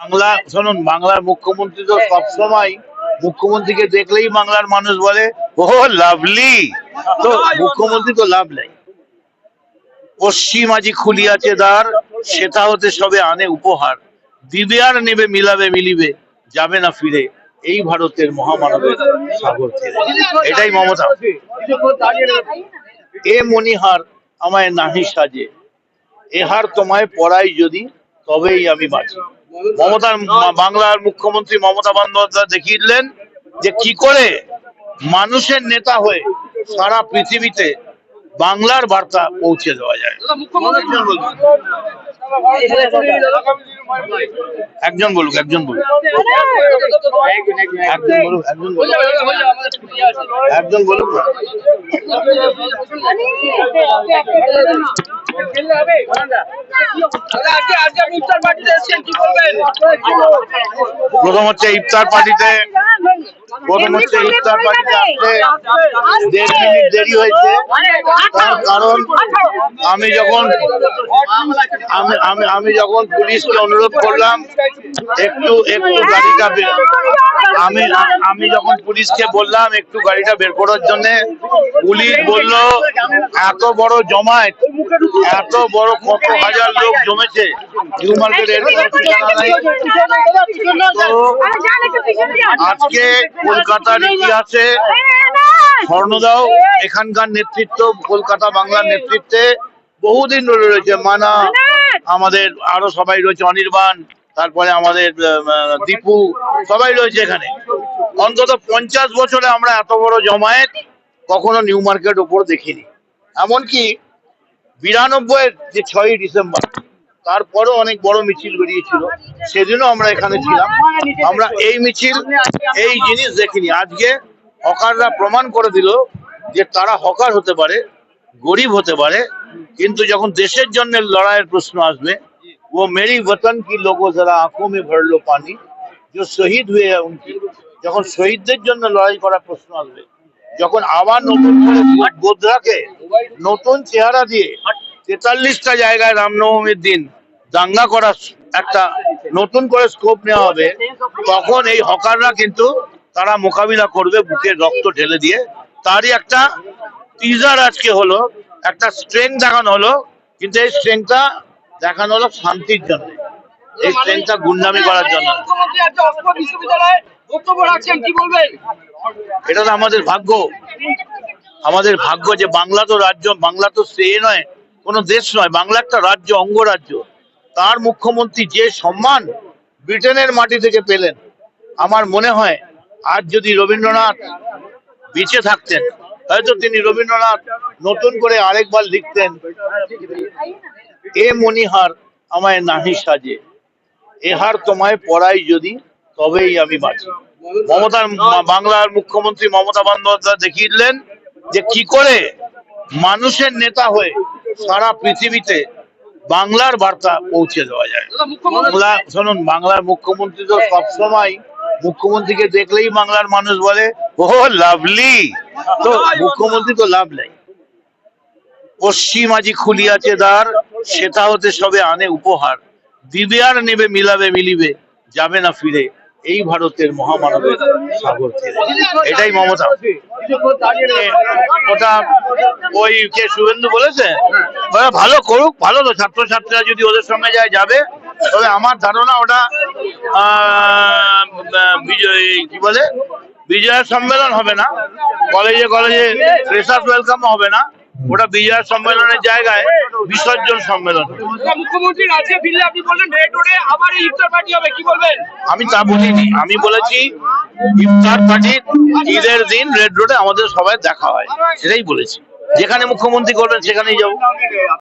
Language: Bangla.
বাংলা, শুনুন, বাংলার মুখ্যমন্ত্রী তো সবসময় মুখ্যমন্ত্রীকে দেখলেই বাংলার মানুষ বলে, ও, লাভলি। তো মুখ্যমন্ত্রী তো লাভ নাই। পশ্চিম আজি খুলিয়াছে দ্বার, সেটা হতে সবে আনে উপহার। দিবে আর নেবে, মিলাবে, মিলিবে, যাবে না ফিরে। এই ভারতের মহামানবের সাগর তীরে এটাই মমতা। এ মনিহার আমায় নাহি সাজে। এহার তোমায় পড়াই যদি, তবেই আমি বাঁচি। মমতার বাংলার মুখ্যমন্ত্রী মমতা বন্দ্যোপাধ্যায় দেখিয়ে দিলেন যে কি করে মানুষের নেতা হয়ে সারা পৃথিবীতে বাংলার বার্তা পৌঁছে দেওয়া যায় একজন বলুক একজন বলুক একজন বলুক একজন বলুক একজন বলুক। প্রথম হচ্ছে ইফতার পার্টিতে, প্রথম হচ্ছে ইফতার পার্টিতে আসতে দেড় মিনিট দেরি হয়েছে। তার কারণ, আমি যখন, আমি আমি আমি যখন পুলিশকে অনুরোধ করলাম, একটু একটু গাড়িটা আমি আমি যখন পুলিশকে বললাম, একটু গাড়িটা বের করার জন্য, পুলিশ বলল এত বড় জমায়েত এত বড় কত হাজার লোক জমেছে। নিউ মার্কেটের আজকে কলকাতার ইতিহাসে স্বর্ণদাও এখানকার নেতৃত্ব কলকাতা বাংলার নেতৃত্বে বহুদিন ধরে রয়েছে। মানা আমাদের আরও সবাই রয়েছে অনির্বাণ তারপরে আমাদের দীপু সবাই রয়েছে এখানে। অন্তত পঞ্চাশ বছরে আমরা এত বড় জমায়েত কখনো নিউ মার্কেট উপর দেখিনি। এমনকি বিরানব্বইয়ের যে ছয়ই ডিসেম্বর, তারপরও অনেক বড় মিছিল বেরিয়েছিল। সেদিনও আমরা এখানে ছিলাম। আমরা এই মিছিল, এই জিনিস দেখিনি। আজকে হকাররা প্রমাণ করে দিল যে তারা হকার হতে পারে, গরিব হতে পারে, কিন্তু যখন দেশের জন্য লড়াইয়ের প্রশ্ন আসবে, ও মেরি বতন কি লোক যারা আঁকো মে ভরলো পানি, যে শহীদ হয়ে উনকি। যখন শহীদদের জন্য লড়াই করার প্রশ্ন আসবে, যখন আবার নতুন করে গোদ্রাকে নতুন চেহারা দিয়ে তেতাল্লিশটা জায়গায় রামনবমীর দিন দাঙ্গা করার একটা নতুন করে স্কোপ নেওয়া হবে। তখন এই হকাররা কিন্তু তারা মোকাবিলা করবে বুকের রক্ত ঢেলে দিয়ে। তারই একটা টিজার আজকে হলো একটা স্ট্রেংথ দেখানো হলো। কিন্তু এই স্ট্রেংথটা দেখানো হলো শান্তির জন্য। এই স্ট্রেংথটা গুন্ডামি করার জন্য। এটা তো আমাদের ভাগ্য। আমাদের ভাগ্য যে বাংলা তো রাজ্য, বাংলা তো সে নয়, কোনো দেশ নয়, বাংলা একটা রাজ্য, অঙ্গরাজ্য। তার মুখ্যমন্ত্রী যে সম্মান ব্রিটেনের মাটি থেকে পেলেন, আমার মনে হয় আজ যদি রবীন্দ্রনাথ বেঁচে থাকতেন, হয়তো তিনি রবীন্দ্রনাথ নতুন করে আরেকবার লিখতেন, এ মনিহার আমায় নাহি সাজে এহার তোমায় পড়াই যদি তবেই আমি বাঁচি। মমতার, বাংলার মুখ্যমন্ত্রী মমতা বন্দ্যোপাধ্যায় দেখিয়ে দিলেন যে কি করে মানুষের নেতা হয়ে সারা পৃথিবীতে বাংলার বার্তা পৌঁছে দেওয়া যায়। বাংলা, শুনুন, বাংলার মুখ্যমন্ত্রী তো সবসময় মুখ্যমন্ত্রীকে দেখলেই বাংলার মানুষ বলে, ও, লাভলি। তো মুখ্যমন্ত্রী তো লাভ নেই। পশ্চিম আজি খুলিয়াছে দ্বার, সেটা হতে সবে আনে উপহার। দিবে আর নেবে, মিলাবে, মিলিবে, যাবে না ফিরে। এই ভারতের মহামানবের সাগর এটাই মমতা। ওটা ওই কে শুভেন্দু বলেছে? ভালো করুক, ভালো তো, ছাত্রছাত্রীরা যদি ওদের সঙ্গে যায়, যাবে। তবে আমার ধারণা ওটা বিজয় কি বলে? বিজয়া সম্মেলন হবে না। কলেজে কলেজে ফ্রেশার্স ওয়েলকাম হবে না। ওটা বিজয়া সম্মেলনের জায়গায় বিসর্জন সম্মেলন। মুখ্যমন্ত্রী রাজ্যে ফিরলে আপনি বললেন রেড রোডে আবার ইফতার পার্টি হবে কি বলবেন? আমি তা বলিনি আমি বলেছি ইফতার পার্টির ঈদের দিন রেড রোডে আমাদের সবাই দেখা হয় সেটাই বলেছি। যেখানে মুখ্যমন্ত্রী করবেন সেখানেই যাব।